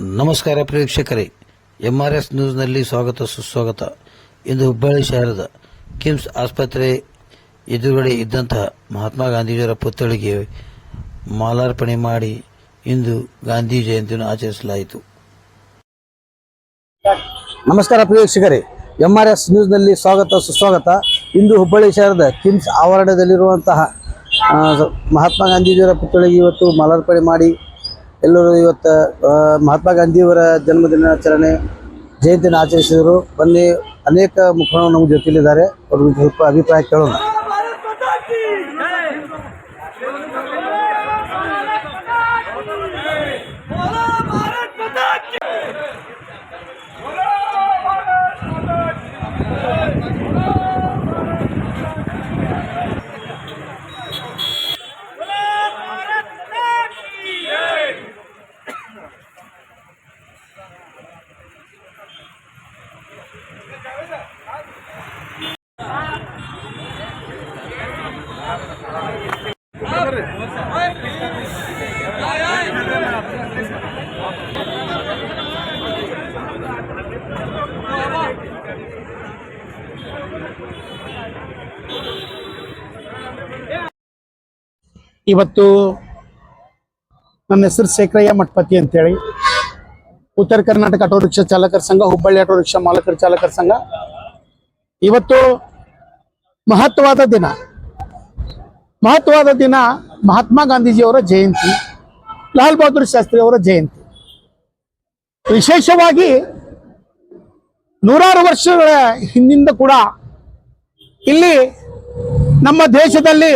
ನಮಸ್ಕಾರ ಪ್ರೇಕ್ಷಕರೇ. ಎಸ್ ನ್ಯೂಸ್ನಲ್ಲಿ ಸ್ವಾಗತ, ಸುಸ್ವಾಗತ. ಇಂದು ಹುಬ್ಬಳ್ಳಿ ಶಹರದ ಕಿಮ್ಸ್ ಆಸ್ಪತ್ರೆ ಎದುರುಗಡೆ ಇದ್ದಂತಹ ಮಹಾತ್ಮ ಗಾಂಧೀಜಿಯವರ ಪುತ್ಥಳಿಗೆ ಮಾಲಾರ್ಪಣೆ ಮಾಡಿ ಇಂದು ಗಾಂಧಿ ಜಯಂತಿಯನ್ನು ಆಚರಿಸಲಾಯಿತು. ನಮಸ್ಕಾರ ಪ್ರೇಕ್ಷಕರೇ. ಎಂ ಆರ್ ಎಸ್ ನ್ಯೂಸ್ನಲ್ಲಿ ಸ್ವಾಗತ, ಸುಸ್ವಾಗತ. ಇಂದು ಹುಬ್ಬಳ್ಳಿ ಶಹರದ ಕಿಮ್ಸ್ ಆವರಣದಲ್ಲಿರುವಂತಹ ಮಹಾತ್ಮ ಗಾಂಧೀಜಿಯವರ ಪುತ್ಥಳಿಗೆ ಇವತ್ತು ಮಾಲಾರ್ಪಣೆ ಮಾಡಿ ಎಲ್ಲರೂ ಇವತ್ತು ಮಹಾತ್ಮ ಗಾಂಧಿಯವರ ಜನ್ಮದಿನಾಚರಣೆ ಜಯಂತಿಯನ್ನು ಆಚರಿಸಿದರು. ಬನ್ನಿ, ಅನೇಕ ಮುಖಂಡರು ನಮ್ಮ ಜೊತೆಲಿದ್ದಾರೆ. ಅವ್ರಿಗೆ ಸ್ವಲ್ಪ ಅಭಿಪ್ರಾಯ ಕೇಳೋಣ. ಇವತ್ತು ನನ್ನ ಹೆಸರು ಶೇಖರಯ್ಯ ಮಠಪತಿ ಅಂತೇಳಿ. ಉತ್ತರ ಕರ್ನಾಟಕ ಆಟೋ ರಿಕ್ಷಾ ಚಾಲಕರ ಸಂಘ, ಹುಬ್ಬಳ್ಳಿ ಆಟೋ ರಿಕ್ಷಾ ಮಾಲಕರ ಚಾಲಕರ ಸಂಘ. ಇವತ್ತು ಮಹತ್ವವಾದ ದಿನ. ಮಹತ್ವವಾದ ದಿನ ಮಹಾತ್ಮ ಗಾಂಧೀಜಿಯವರ ಜಯಂತಿ, ಲಾಲ್ ಬಹದ್ದೂರ್ ಶಾಸ್ತ್ರಿ ಅವರ ಜಯಂತಿ. ವಿಶೇಷವಾಗಿ ನೂರಾರು ವರ್ಷಗಳ ಹಿಂದಿಂದ ಕೂಡ ಇಲ್ಲಿ ನಮ್ಮ ದೇಶದಲ್ಲಿ,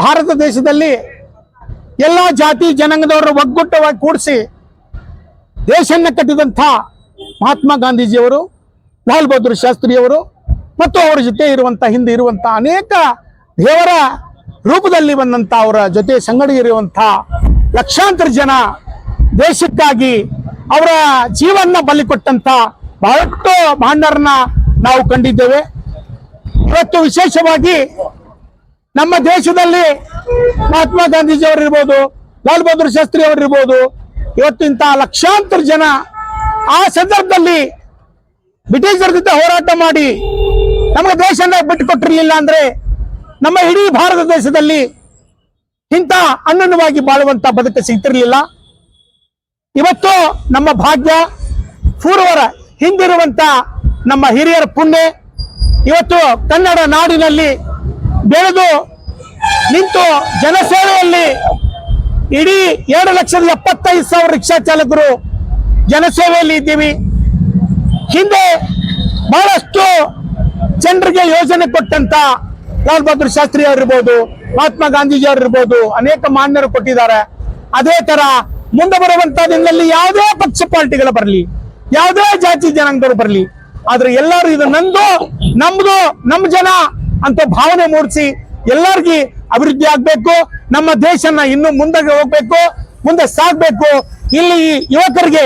ಭಾರತ ದೇಶದಲ್ಲಿ ಎಲ್ಲ ಜಾತಿ ಜನಾಂಗದವರ ಒಗ್ಗೂಟವಾಗಿ ಕೂಡಿಸಿ ದೇಶವನ್ನು ಕಟ್ಟಿದಂಥ ಮಹಾತ್ಮ ಗಾಂಧೀಜಿಯವರು, ಲಾಲ್ ಬಹದ್ದೂರ್ ಶಾಸ್ತ್ರಿಯವರು ಮತ್ತು ಅವರ ಜೊತೆ ಇರುವಂಥ, ಹಿಂದೆ ಇರುವಂಥ ಅನೇಕ ದೇವರ ರೂಪದಲ್ಲಿ ಬಂದಂಥ ಅವರ ಜೊತೆ ಸಂಗಡಿ ಇರುವಂಥ ಲಕ್ಷಾಂತರ ಜನ ದೇಶಕ್ಕಾಗಿ ಅವರ ಜೀವನ ಬಲಿ ಕೊಟ್ಟಂತ ಬಹಳಷ್ಟು ಮಾಂಡರನ್ನ ನಾವು ಕಂಡಿದ್ದೇವೆ. ಇವತ್ತು ವಿಶೇಷವಾಗಿ ನಮ್ಮ ದೇಶದಲ್ಲಿ ಮಹಾತ್ಮ ಗಾಂಧೀಜಿ ಅವರಿರ್ಬೋದು ಲಾಲ್ ಬಹದ್ದೂರ್ ಶಾಸ್ತ್ರಿ ಅವರಿರ್ಬೋದು ಇವತ್ತು ಇಂತಹ ಲಕ್ಷಾಂತರ ಜನ ಆ ಸಂದರ್ಭದಲ್ಲಿ ಬ್ರಿಟಿಷರ ಜೊತೆ ಹೋರಾಟ ಮಾಡಿ ನಮಗೆ ಬಿಟ್ಟು ಕೊಟ್ಟಿರಲಿಲ್ಲ ಅಂದ್ರೆ ನಮ್ಮ ಇಡೀ ಭಾರತ ದೇಶದಲ್ಲಿ ಇಂಥ ಅನನ್ಯವಾಗಿ ಬಾಳುವಂತ ಬದುಕು ಸಿಗ್ತಿರ್ಲಿಲ್ಲ. ಇವತ್ತು ನಮ್ಮ ಭಾಗ್ಯ, ಪೂರ್ವರ ಹಿಂದಿರುವಂತ ನಮ್ಮ ಹಿರಿಯರ ಪುಣ್ಯ ಇವತ್ತು ಕನ್ನಡ ನಾಡಿನಲ್ಲಿ ಬೆಳೆದು ನಿಂತು ಜನಸೇವೆಯಲ್ಲಿ ಇಡೀ ಎರಡು ಲಕ್ಷದ ಎಪ್ಪತ್ತೈದು ಸಾವಿರ ರಿಕ್ಷಾ ಚಾಲಕರು ಜನಸೇವೆಯಲ್ಲಿ ಇದ್ದೀವಿ. ಹಿಂದೆ ಬಹಳಷ್ಟು ಜನರಿಗೆ ಯೋಜನೆ ಕೊಟ್ಟಂತ ಲಾಲ್ ಬಹದ್ದೂರ್ ಶಾಸ್ತ್ರಿ ಅವರಿರ್ಬೋದು, ಮಹಾತ್ಮ ಗಾಂಧೀಜಿ ಅವರಿರ್ಬೋದು, ಅನೇಕ ಮಾನ್ಯರು ಕೊಟ್ಟಿದ್ದಾರೆ. ಅದೇ ತರ ಮುಂದೆ ಬರುವಂತ ದಿನದಲ್ಲಿ ಯಾವುದೇ ಪಕ್ಷ ಪಾರ್ಟಿಗಳು ಬರಲಿ, ಯಾವುದೇ ಜಾತಿ ಜನಾಂಗದವರು ಬರಲಿ ಆದ್ರೆ ಎಲ್ಲರೂ ಇದು ನಂದು, ನಮ್ದು, ನಮ್ ಜನ ಅಂತ ಭಾವನೆ ಮೂಡಿಸಿ ಎಲ್ಲರಿಗೂ ಅಭಿವೃದ್ಧಿ ಆಗ್ಬೇಕು, ನಮ್ಮ ದೇಶನ ಇನ್ನು ಮುಂದಕ್ಕೆ ಹೋಗ್ಬೇಕು, ಮುಂದೆ ಸಾಗ್ಬೇಕು. ಇಲ್ಲಿ ಯುವಕರಿಗೆ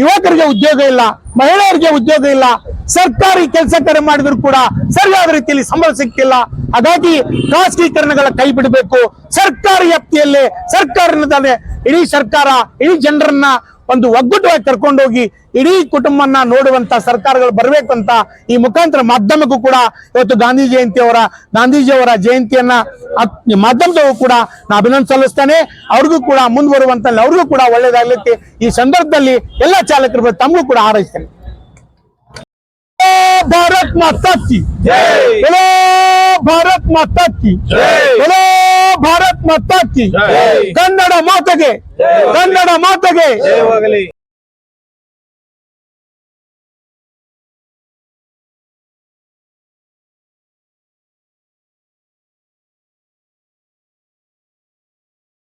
ಯುವಕರಿಗೆ ಉದ್ಯೋಗ ಇಲ್ಲ, ಮಹಿಳೆಯರಿಗೆ ಉದ್ಯೋಗ ಇಲ್ಲ, ಸರ್ಕಾರಿ ಕೆಲಸ ಕರೆ ಮಾಡಿದ್ರು ಕೂಡ ಸರಿಯಾದ ರೀತಿಯಲ್ಲಿ ಸಂಬಳ ಸಿಕ್ಕಿಲ್ಲ ಹಾಗಾಗಿ ಖಾಸಗೀಕರಣಗಳ ಕೈ ಬಿಡಬೇಕು. ಸರ್ಕಾರಿ ವ್ಯಾಪ್ತಿಯಲ್ಲಿ ಸರ್ಕಾರ ಇಡೀ ಸರ್ಕಾರ, ಇಡೀ ಜನರನ್ನ ಒಂದು ಒಗ್ಗಟ್ಟವಾಗಿ ಕರ್ಕೊಂಡೋಗಿ ಇಡೀ ಕುಟುಂಬನ ನೋಡುವಂತ ಸರ್ಕಾರಗಳು ಬರಬೇಕು ಅಂತ ಈ ಮುಖಾಂತರ ಮಾಧ್ಯಮಕ್ಕೂ ಕೂಡ ಇವತ್ತು ಗಾಂಧಿ ಜಯಂತಿ ಅವರ ಗಾಂಧೀಜಿಯವರ ಜಯಂತಿಯನ್ನ ಮಾಧ್ಯಮದವರು ಕೂಡ ನಾ ಅಭಿನಂದನೆ ಸಲ್ಲಿಸ್ತೇನೆ. ಅವ್ರಿಗೂ ಕೂಡ ಮುಂದುವರುವಂತ ಅವ್ರಿಗೂ ಕೂಡ ಒಳ್ಳೇದಾಗಲಿಕ್ಕೆ ಈ ಸಂದರ್ಭದಲ್ಲಿ ಎಲ್ಲ ಚಾಲಕರು ತಮಗೂ ಕೂಡ ಹಾರೈಸ್ತೇನೆ. ಭಾರತ್ ಮಾತಾ ಭಾರತ್ ಮಾತಾ ಹಲೋ ಭಾರತ್ ಮಾತಾ ಕಿ ಕನ್ನಡ ಮಾತೆಗೆ. ಕನ್ನಡ ಮಾತೆಗೆ.